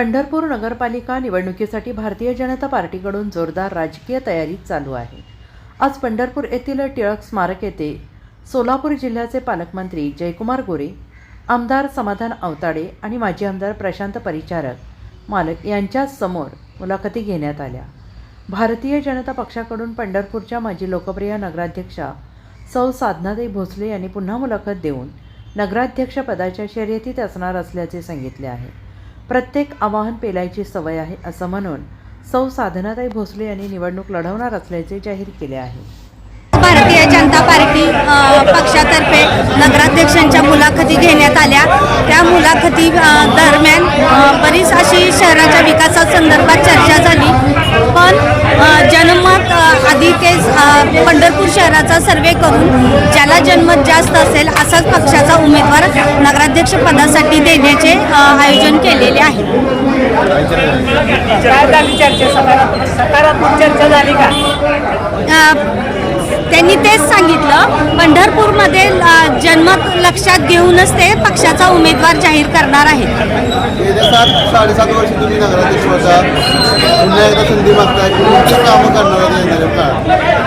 पंढरपूर नगरपालिका निवडणुकीसाठी भारतीय जनता पार्टीकडून जोरदार राजकीय तयारी चालू आहे. आज पंढरपूर येथील टिळक स्मारक येथे सोलापूर जिल्ह्याचे पालकमंत्री जयकुमार गोरे आमदार समाधान अवताडे आणि माजी आमदार प्रशांत परिचारक मालक यांच्यासमोर मुलाखती घेण्यात आल्या. भारतीय जनता पक्षाकडून पंढरपूरच्या माजी लोकप्रिय नगराध्यक्षा सौ साधनाताई भोसले यांनी पुन्हा मुलाखत देऊन नगराध्यक्षपदाच्या शर्यतीत असणार असल्याचे सांगितले आहे. प्रत्येक आवाहन पेलायची सवय आहे असं म्हणून सौ साधनाताई भोसले यांनी निवडणूक लढवणार असल्याचे जाहीर केले आहे. भारतीय जनता पार्टी पक्षातर्फे नगराध्यक्षांच्या मुलाखती घेण्यात आल्या. त्या मुलाखती दरम्यान बरीच अशी शहराच्या विकासासंदर्भात चर्चा झाली. पण जनमत आधी तेच पंढरपूर शहराचा सर्वे करून ज्याला जनमत जास्त असेल असाच पक्षाचा उमेदवार नगराध्यक्ष पदासाठी देण्याचे आयोजन केलेले आहे. चर्चा झाली का? त्यांनी तेच सांगितलं पंढरपूरमध्ये जन्मत लक्षात घेऊनच ते पक्षाचा उमेदवार जाहीर करणार आहेत. गेले सात साडेसात वर्ष तुम्ही नगराध्यक्ष होता. पुन्हा एकदा संधी मागताय. कामं करणार आहे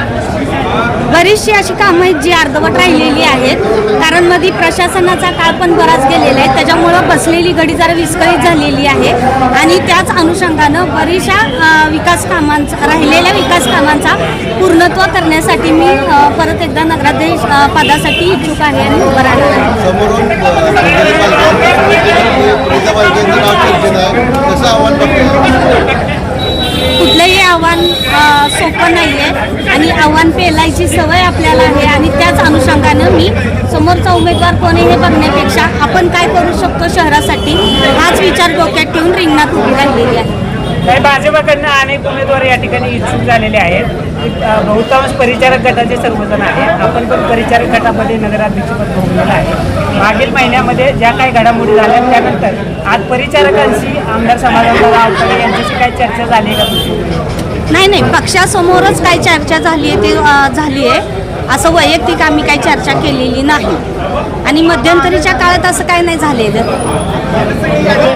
बरीचशी अशी कामं आहेत जी अर्धवट राहिलेली आहेत. कारण मध्ये प्रशासनाचा काळ पण बराच गेलेला आहे. त्याच्यामुळं बसलेली घडी जरा विस्कळीत झालेली आहे. आणि त्याच अनुषंगानं बरीचशा विकास कामांचा राहिलेल्या विकास कामांचा पूर्णत्व करण्यासाठी मी परत एकदा नगराध्यक्ष पदासाठी इच्छुक आहे आणि उभं राहणार आहे. आव्हान सोपं नाही आहे आणि आव्हान पेलायची सवय आपल्याला आहे आणि त्याच अनुषंगानं मी समोरचा उमेदवार कोण आहे हे बघण्यापेक्षा आपण काय करू शकतो शहरासाठी हाच विचार डोक्यात ठेवून रिंगणात उभी राहिलेली आहे. तर भाजपाकडनं अनेक उमेदवार या ठिकाणी इच्छुक झालेले आहेत. बहुतांश परिचारक गटाचे सर्वजण आहेत. आपण पण परिचारक गटामध्ये नगराध्यक्षपद भोगलेलं आहे. मागील महिन्यामध्ये ज्या काही घडामोडी झाल्या त्यानंतर आज परिचारकांशी आमदार समाधान आवताडे यांच्याशी काही चर्चा झाली का? तुमची नाही नाही पक्षासमोरच काय चर्चा झाली आहे ते झाली आहे. असं वैयक्तिक आम्ही काही चर्चा केलेली नाही. आणि मध्यंतरीच्या काळात असं काय नाही झालेलं.